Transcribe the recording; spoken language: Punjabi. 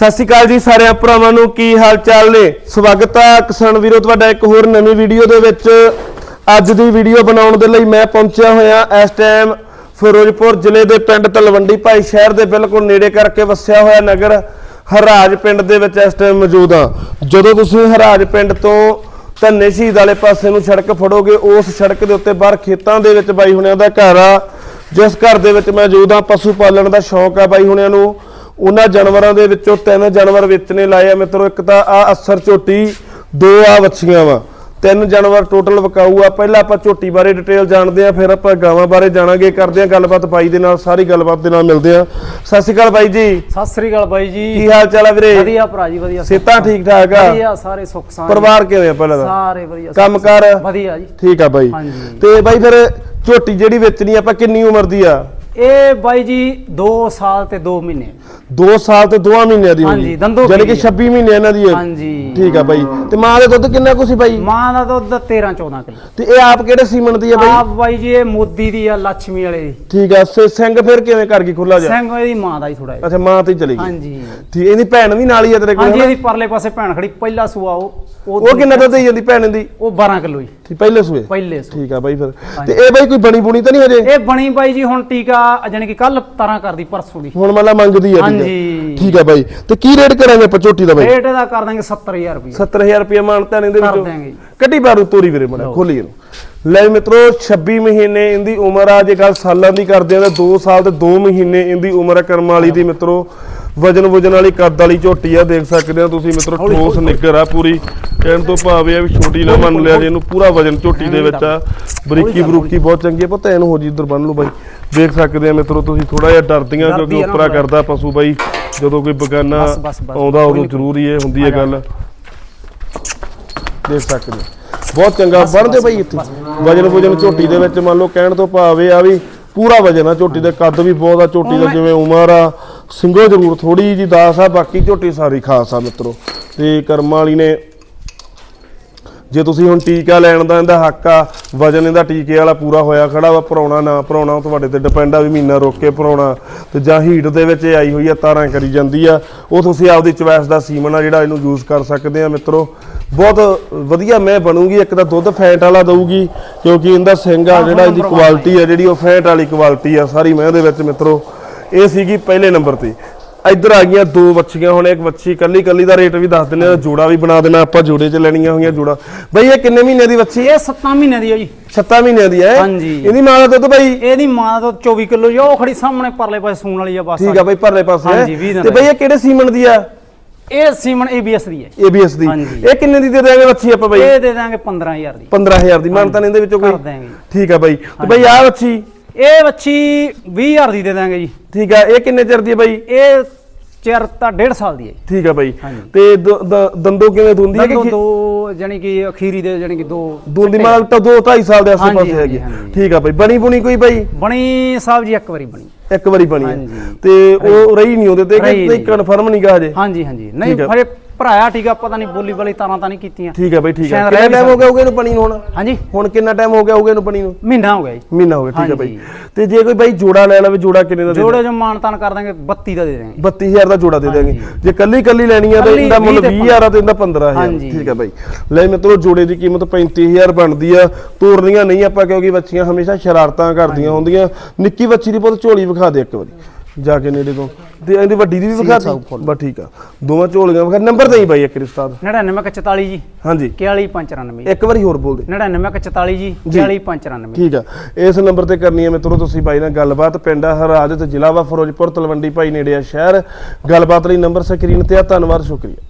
ਸਤਿ ਸ਼੍ਰੀ ਅਕਾਲ ਜੀ ਸਾਰਿਆਂ ਭਰਾਵਾਂ ਨੂੰ, ਕੀ ਹਾਲ ਚਾਲ ਨੇ? ਸਵਾਗਤ ਹੈ ਕਿਸਾਨ ਵੀਰੋ, ਤੁਹਾਡਾ ਇੱਕ ਹੋਰ ਨਵੀਂ ਵੀਡੀਓ ਦੇ ਵਿੱਚ। ਅੱਜ ਦੀ ਵੀਡੀਓ ਬਣਾਉਣ ਦੇ ਲਈ ਮੈਂ ਪਹੁੰਚਿਆ ਹੋਇਆ ਇਸ ਟਾਈਮ ਫਿਰੋਜ਼ਪੁਰ ਜ਼ਿਲ੍ਹੇ ਦੇ ਪਿੰਡ ਤਲਵੰਡੀ ਭਾਈ ਸ਼ਹਿਰ ਦੇ ਬਿਲਕੁਲ ਨੇੜੇ ਕਰਕੇ ਵਸਿਆ ਹੋਇਆ ਨਗਰ ਹਰਾਜ ਪਿੰਡ ਦੇ ਵਿੱਚ ਇਸ ਟਾਈਮ ਮੌਜੂਦ ਹਾਂ ਜਦੋਂ ਤੁਸੀਂ ਹਰਾਜ ਪਿੰਡ ਤੋਂ ਧੰਨੇ ਸ਼ਹੀਦ ਵਾਲੇ ਪਾਸੇ ਨੂੰ ਸੜਕ ਫੜੋਗੇ, ਉਸ ਸੜਕ ਦੇ ਉੱਤੇ ਬਾਹਰ ਖੇਤਾਂ ਦੇ ਵਿੱਚ ਬਾਈ ਹੁਣਿਆਂ ਦਾ ਘਰ ਆ। ਜਿਸ ਘਰ ਦੇ ਵਿੱਚ ਮੌਜੂਦ ਆ, ਪਸ਼ੂ ਪਾਲਣ ਦਾ ਸ਼ੌਂਕ ਆ ਬਾਈ ਹੁਣਿਆਂ ਨੂੰ। ਉਹਨਾਂ ਜਾਨਵਰਾਂ ਦੇ ਵਿੱਚੋਂ ਤਿੰਨ ਜਾਨਵਰ ਵੇਚਣੇ ਲਾਏ ਆ ਮਿੱਤਰੋ ਇੱਕ ਤਾਂ ਆ ਅਸਰ ਝੋਟੀ ਦੋ ਆ ਵੱਛੀਆਂ ਵਾ। ਤਿੰਨ ਜਾਨਵਰ ਟੋਟਲ ਵਿਕਾਊ ਆ। ਪਹਿਲਾਂ ਆਪਾਂ ਝੋਟੀ ਬਾਰੇ ਡਿਟੇਲ ਜਾਣਦੇ ਆ ਫਿਰ ਆਪਾਂ ਗਾਵਾਂ ਬਾਰੇ ਜਾਣਾਂਗੇ ਕਰਦੇ ਆ ਗੱਲਬਾਤ ਬਾਈ ਦੇ ਨਾਲ ਸਾਰੀ ਗੱਲਬਾਤ ਦੇ ਨਾਲ ਮਿਲਦੇ ਆ ਸਤਿ ਸ਼੍ਰੀ ਅਕਾਲ ਬਾਈ ਜੀ। ਸਤਿ ਸ੍ਰੀ ਅਕਾਲ ਬਾਈ ਜੀ। ਕੀ ਹਾਲ ਚਾਲ ਆ ਵੀਰੇ? ਵਧੀਆ ਭਰਾ ਜੀ ਵਧੀਆ। ਸਿਹਤਾਂ ਠੀਕ ਠਾਕ ਆ? ਵਧੀਆ ਸਾਰੇ ਸੁੱਖ ਸਾਂਦ ਪਰਿਵਾਰ ਕਿਵੇਂ ਆ ਪਹਿਲਾਂ ਦਾ ਸਾਰੇ ਵਧੀਆ ਕੰਮਕਾਰ? ਵਧੀਆ ਜੀ। ਠੀਕ ਆ ਬਾਈ। ਤੇ ਬਾਈ ਫਿਰ ਝੋਟੀ ਜਿਹੜੀ ਵੇਚਣੀ ਆਪਾਂ ਕਿੰਨੀ ਉਮਰ ਦੀ ਆ? ਇਹ ਬਾਈ ਜੀ 2 ਸਾਲ ਤੇ 2 ਮਹੀਨੇ। 2 ਸਾਲ ਤੇ 2 ਮਹੀਨਿਆਂ ਦੀ ਹਾਂਜੀ, ਦੰਦੋਂ ਯਾਨੀ ਕਿ ਆ। 26 ਮਹੀਨੇ ਇਹਨਾਂ ਦੀ ਹੈ ਹਾਂਜੀ। ਠੀਕ ਆ ਬਾਈ। ਤੇ ਮਾਂ ਦੇ ਦੁੱਧ ਕਿੰਨਾ ਕੁ ਸੀ ਬਾਈ? ਮਾਂ ਦਾ ਦੁੱਧ 13 14 ਕਿਲੋ। ਤੇ ਇਹ ਆਪ ਕਿਹੜੇ ਸੀਮਨ ਦੀ ਆ ਬਾਈ? ਆਪ ਬਾਈ ਜੀ ਇਹ ਮੋਦੀ ਦੀ ਆ ਲక్ష్ਮੀ ਵਾਲੇ ਦੀ। ਠੀਕ ਆ ਸੇ ਸਿੰਘ ਫਿਰ ਕਿਵੇਂ ਕਰ ਗਈ ਖੁੱਲਾ ਜਾ ਸਿੰਘ ਇਹਦੀ ਮਾਂ ਦਾ ਹੀ ਥੋੜਾ ਜਿਹਾ। ਅੱਛਾ ਮਾਂ ਤੇ ਹੀ ਚਲੀ ਗਈ। ਹਾਂਜੀ। ਠੀਕ ਇਹਦੀ ਭੈਣ ਵੀ ਨਾਲ ਹੀ ਆ ਤੇਰੇ ਕੋਲ ਹਾਂਜੀ? ਇਹਦੀ ਪਰਲੇ ਪਾਸੇ ਭੈਣ ਖੜੀ ਪਹਿਲਾ ਸੂਆ ਉਹ ਉਹ ਕਿੰਨਾ ਦੁੱਧ ਦੇਈ ਜਾਂਦੀ ਭੈਣ ਦੀ ਉਹ 12 ਕਿਲੋ ਜੀ ਠੀਕ ਪਹਿਲੇ ਸੂਏ? ਪਹਿਲੇ ਸੂ ਠੀਕ ਆ ਬਾਈ ਫਿਰ। ਤੇ ਇਹ ਬਾਈ ਕੋਈ ਬਣੀ ਬੁਣੀ ਤਾਂ ਨਹੀਂ ਹਜੇ? ਇਹ ਬਣੀ ਬਾਈ ਜੀ ਹੁਣ ਟੀਕਾ ਜਾਣੀ ਕਿ ਕੱਲ ਤਰਾਂ ਕਰਦੀ ਪਰਸੋਂ ਦੀ। ਹੁਣ ਮਤਲਬ ਮੰਗਦੀ ਆ ਠੀਕ ਆ ਹਾਂਜੀ। ਠੀਕ ਆ ਬਾਈ? ਤੇ ਕੀ ਰੇਟ ਕਰਾਂਗੇ ਆਪਾਂ ਝੋਟੀ ਦਾ ਬਾਈ? ਰੇਟ ਇਹਦਾ ਕਰ ਦਾਂਗੇ 70000 ਰੁਪਏ 70000 ਰੁਪਏ ਮਾਨਤਾ ਨੇ ਦੇ ਕਰ ਵਿੱਚੋਂ। ਕੱਢੀ ਬਾਰੂ ਤੋਰੀ ਵੀਰੇ ਮੜਾ ਖੋਲੀ ਇਹਨੂੰ। ਲੈ ਮਿੱਤਰੋ 26 ਮਹੀਨੇ ਇਹਦੀ ਉਮਰ ਆ ਜੇ ਗੱਲ ਸਾਲਾਂ ਦੀ ਕਰਦੇ ਆ ਤਾਂ 2 ਸਾਲ ਤੇ 2 ਮਹੀਨੇ ਇਹਦੀ ਉਮਰ ਆ ਕਰਮ ਵਾਲੀ ਦੀ ਮਿੱਤਰੋ। ਵਜਨ ਵਜਨ ਵਾਲੀ ਕੱਦ ਵਾਲੀ ਝੋਟੀ ਆ ਦੇਖ ਸਕਦੇ ਆ ਤੁਸੀਂ ਮਿੱਤਰੋ ਠੋਸ ਨਿੱਗਰ ਆ ਪੂਰੀ। ਕਹਿਣ ਤੋਂ ਭਾਵੇਂ ਆ ਵੀ ਛੋਟੀ ਨਾ ਮੰਨ ਲਿਆ ਜੇ ਇਹਨੂੰ ਪੂਰਾ ਵਜਨ ਝੋਟੀ ਦੇ ਵਿੱਚ ਆ। ਬਰੀਕੀ ਬਰੂਕੀ ਬਹੁਤ ਚੰਗੀ ਆ ਪਤਾ ਇਹਨੂੰ ਹੋ ਜੀ ਇੱਧਰ ਬੰਨ ਲਓ ਬਾਈ। ਦੇਖ ਸਕਦੇ ਆ ਮਿੱਤਰੋ ਤੁਸੀਂ ਥੋੜਾ ਜਿਹਾ ਡਰਦੀਆਂ ਡਰਦੀ ਕਿਉਂਕਿ ਉਪਰਾ। ਕਰਦਾ ਪਸ਼ੂ ਬਾਈ। ਜਦੋਂ ਕੋਈ ਬਗਾਨਾ। ਆਉਂਦਾ ਉਦੋਂ ਜ਼ਰੂਰੀ ਇਹ ਹੁੰਦੀ ਹੈ। ਗੱਲ। ਦੇਖ ਸਕਦੇ ਹੋ। ਬਹੁਤ ਚੰਗਾ। ਬਣਦੇ ਭਾਈ ਇੱਥੇ। ਵਜਨ ਵਜਨ ਝੋਟੀ ਦੇ ਵਿੱਚ ਮੰਨ ਲਓ ਕਹਿਣ ਤੋਂ ਭਾਵ ਇਹ ਆ ਵੀ ਪੂਰਾ ਵਜਨ ਆ। ਝੋਟੀ ਦੇ ਕੱਦ ਵੀ ਬਹੁਤ ਆ ਝੋਟੀ ਦਾ ਜਿਵੇਂ ਉਮਰ ਆ ਸਿੰਘੋ ਜ਼ਰੂਰ ਥੋੜੀ ਜੀ ਦਾਸ ਆ ਬਾਕੀ ਝੋਟੀ ਸਾਰੀ ਖਾਸ ਆ ਮਿੱਤਰੋ। ਤੇ ਕਰਮ ਵਾਲੀ ਨੇ ਜੇ ਤੁਸੀਂ ਹੁਣ ਟੀਕਾ ਲੈਣ ਦਾ ਇਹਦਾ ਹੱਕ ਆ ਵਜਨ ਇਹਦਾ ਟੀਕੇ ਵਾਲਾ ਪੂਰਾ ਹੋਇਆ ਖੜਾ ਵਾ ਭਰਾਉਣਾ ਨਾ ਭਰਾਉਣਾ ਉਹ ਤੁਹਾਡੇ ਤੇ ਡਿਪੈਂਡ ਆ ਵੀ ਮਹੀਨਾ ਰੋਕ ਕੇ ਭਰਾਉਣਾ। ਤੇ ਜਾਂ ਹੀਟ ਦੇ ਵਿੱਚ ਇਹ ਆਈ ਹੋਈ ਆ ਤਾਰਾਂ ਕਰੀ ਜਾਂਦੀ ਆ। ਉਹ ਤੁਸੀਂ ਆਪਦੀ ਚੁਆਇਸ ਦਾ ਸੀਮਨ ਆ ਜਿਹੜਾ ਇਹਨੂੰ ਯੂਜ਼ ਕਰ ਸਕਦੇ ਆ ਮਿੱਤਰੋ। ਬਹੁਤ ਵਧੀਆ ਮੈਂ ਬਣੂਗੀ ਇੱਕ ਤਾਂ ਦੁੱਧ ਫੈਟ ਵਾਲਾ ਦਊਗੀ ਕਿਉਂਕਿ ਇਹਦਾ ਸਿੰਘ ਆ ਜਿਹੜਾ ਇਹਦੀ ਕੁਆਲਿਟੀ ਆ ਜਿਹੜੀ ਉਹ ਫੈਟ ਵਾਲੀ ਕੁਆਲਿਟੀ ਆ ਸਾਰੀ ਮੈਂ ਦੇ ਵਿੱਚ ਮਿੱਤਰੋ। ਇਹ ਸੀਗੀ ਪਹਿਲੇ ਨੰਬਰ ਤੇ। ਇੱਧਰ ਆ ਗਈਆਂ ਦੋ ਵੱਛੀਆਂ ਹੁਣ ਇੱਕ ਵੱਛੀ ਕੱਲੀ ਕੱਲੀ ਦਾ ਰੇਟ ਵੀ ਦੱਸ ਦਿੰਦੇ ਆ ਜੋੜਾ ਵੀ ਬਣਾ ਦੇਣਾ ਆਪਾਂ ਜੋੜੇ 'ਚ ਲੈਣੀਆਂ ਹੋਈਆਂ ਜੋੜਾ। ਬਈ ਇਹ ਕਿੰਨੇ ਮਹੀਨੇ ਦੀ ਵੱਛੀ ਇਹ 7 ਮਹੀਨੇ ਦੀ ਹੈ ਜੀ। 7 ਮਹੀਨਿਆਂ ਦੀ ਹੈ? ਹਾਂਜੀ। ਇਹਦੀ ਮਾਂ ਦਾ ਦੁੱਧ ਬਈ? ਇਹਦੀ ਮਾਂ ਦਾ ਦੁੱਧ 24 ਕਿਲੋ ਜੀ ਉਹ ਖੜੀ ਸਾਹਮਣੇ ਪਰਲੇ ਪਾਸੇ ਸੂਣ ਵਾਲੀ ਆ ਬਸ। ਠੀਕ ਆ ਬਈ ਪਰਲੇ ਪਾਸੇ ਹੈ। ਹਾਂਜੀ, ਵੀਹ ਦਿਨ ਤੇ ਬਈ ਇਹ ਕਿਹੜੇ ਸੀਮਨ ਦੀ ਆ? ਇਹ ਸੀਮਨ ABS ਦੀ ਹੈ ABS ਦੀ। ਹਾਂਜੀ। ਇਹ ਕਿੰਨੇ ਦੀ ਦੇ ਦੇਾਂਗੇ ਵੱਛੀ ਆਪਾਂ ਬਈ? ਇਹ ਦੇ ਦਾਂਗੇ 15000 ਦੀ। 15000 ਦੀ। ਮਾਨਤਾ ਇਹਦੇ ਵਿੱਚੋਂ ਕਰ ਕੋਈ ਦਿਆਂਗੇ। ਠੀਕ ਆ ਬਈ। ਤੇ ਬਈ ਆ ਵੱਛੀ? ਇਹ ਬੱਚੀ 20000 ਦੀ ਦੇ ਦਾਂਗੇ ਜੀ। ਠੀਕ ਆ ਇਹ ਕਿੰਨੇ ਚਿਰ ਦੀ ਹੈ ਬਈ? ਇਹ ਚਿਰ ਤਾਂ 1.5 ਸਾਲ ਦੀ ਹੈ। ਠੀਕ ਆ ਬਈ। ਹਾਂਜੀ। ਤੇ ਦ- ਦ- ਦੰਦੋ ਕਿਵੇਂ ਦੁੰਦੀ ਹੈ ਦੋ ਕਿ ਦੋ ਜਾਨੀ ਕਿ ਅਖੀਰੀ ਦੇ ਜਾਨੀ ਕਿ ਦੋ ਦੁੰਦੀ ਮਾਲ ਤਾਂ 2 2.5 ਸਾਲ ਦੇ ਆਸੇ ਹਾਂਜੀ, ਪਾਸੇ ਹੈਗੀ। ਹਾਂਜੀ। ਠੀਕ ਆ ਬਈ। ਬਣੀ ਬੁਣੀ ਕੋਈ ਬਈ? ਬਣੀ ਸਾਹਿਬ ਜੀ ਇੱਕ ਵਾਰੀ ਬਣੀ। ਇੱਕ ਵਾਰੀ ਬਣੀ ਹੈ। ਹਾਂਜੀ। ਤੇ ਉਹ ਰਹੀ ਨਹੀਂ ਉਹਦੇ ਤੇ ਰਹੀ ਕਿ ਨਹੀਂ। ਕਨਫਰਮ ਨਹੀਂ ਗਾ ਹਜੇ? ਹਾਂਜੀ ਹਾਂਜੀ। ਨਹੀਂ ਠੀਕ। ਫਰੇ ਭਰਾਇਆ ਠੀਕਾ ਪਤਾ ਨਹੀਂ ਬੋਲੀ ਵਾਲੀ ਤਾਰਾਂ ਤਾਂ ਨਹੀਂ ਕੀਤੀਆਂ। ਠੀਕ ਹੈ ਬਈ ਠੀਕ ਹੈ ਸ਼ਾਇਦ ਕਿੰਨਾ ਰਹਿ ਟਾਈਮ ਹੋ ਗਿਆ ਹੋਗੇ ਇਹਨੂੰ ਬਣੀ ਨੂੰ ਹੁਣ? ਹਾਂਜੀ। ਹੁਣ ਕਿੰਨਾ ਟਾਈਮ ਹੋ ਗਿਆ ਹੋਗੇ ਇਹਨੂੰ ਬਣੀ ਨੂੰ? ਮਹੀਨਾ ਹੋ ਗਿਆ ਜੀ। ਮਹੀਨਾ ਹੋ ਗਿਆ ਠੀਕ ਹੈ ਬਈ। ਤੇ ਜੇ ਕੋਈ ਬਾਈ ਜੋੜਾ ਲੈ ਲਵੇ ਜੋੜਾ ਕਿੰਨੇ ਦਾ ਦੇ ਜੋੜੇ ਜੋ ਮਾਨਤਾਨ ਕਰ ਦਾਂਗੇ 32 ਦਾ ਦੇ ਦਾਂਗੇ 32000 ਦਾ ਜੋੜਾ ਦੇ ਹਾਂਜੀ। ਜੇ ਕੱਲੀ ਕੱਲੀ ਲੈਣੀ ਆ ਤਾਂ ਇਹਦਾ ਮੁੱਲ 20 ਤੇ 20000 ਆ ਤੇ ਇਹਦਾ 15000 ਹਾਂਜੀ। ਠੀਕ ਹੈ ਬਾਈ। ਲੈ ਮਿੱਤਰੋ ਜੋੜੇ ਦੀ ਕੀਮਤ 35000 ਬਣਦੀ ਆ। ਤੋੜਨੀਆਂ ਨਹੀਂ ਆਪਾਂ ਕਿਉਂਕਿ ਬੱਚੀਆਂ ਹਮੇਸ਼ਾ ਸ਼ਰਾਰਤਾਂ ਕਰਦੀਆਂ ਹੁੰਦੀਆਂ। ਨਿੱਕੀ ਬੱਚੀ ਦੀ ਪੁੱਤ ਝੋਲੀ ਵਿਖਾ ਦੇ ਇੱਕ ਵਾਰੀ। ਜਾ ਕੇ ਨੇੜੇ ਤੋਂ। ਤੇ ਇਹਦੀ ਵੱਡੀ ਦੀ ਵੀ ਵਿਖਾ ਦੇ ਬਸ ਠੀਕ ਆ। ਦੋਵਾਂ ਝੋਲੀਆਂ ਵਿਖਾ ਨੰਬਰ ਦੇਈ ਬਾਈ ਇੱਕ ਰਿਸਤਾਦ 9944 ਜੀ। ਹਾਂਜੀ। 41594 ਇੱਕ ਵਾਰੀ ਹੋਰ ਬੋਲ ਦੇ। 9944 ਜੀ ਜੀ। 41594 ਠੀਕ ਆ। ਇਸ ਨੰਬਰ ਤੇ ਕਰਨੀ ਹੈ ਮਿੱਤਰੋ ਤੁਸੀਂ ਬਾਈ ਨਾਲ ਗੱਲਬਾਤ। ਪਿੰਡ ਹਰਾਜ ਤੇ ਜ਼ਿਲ੍ਹਾ ਵਾ ਫਿਰੋਜ਼ਪੁਰ ਤਲਵੰਡੀ ਭਾਈ ਨੇੜੇ ਆ ਸ਼ਹਿਰ। ਗੱਲਬਾਤ ਲਈ ਨੰਬਰ ਸਕਰੀਨ ਤੇ ਆ। ਧੰਨਵਾਦ ਸ਼ੁਕਰੀਆ।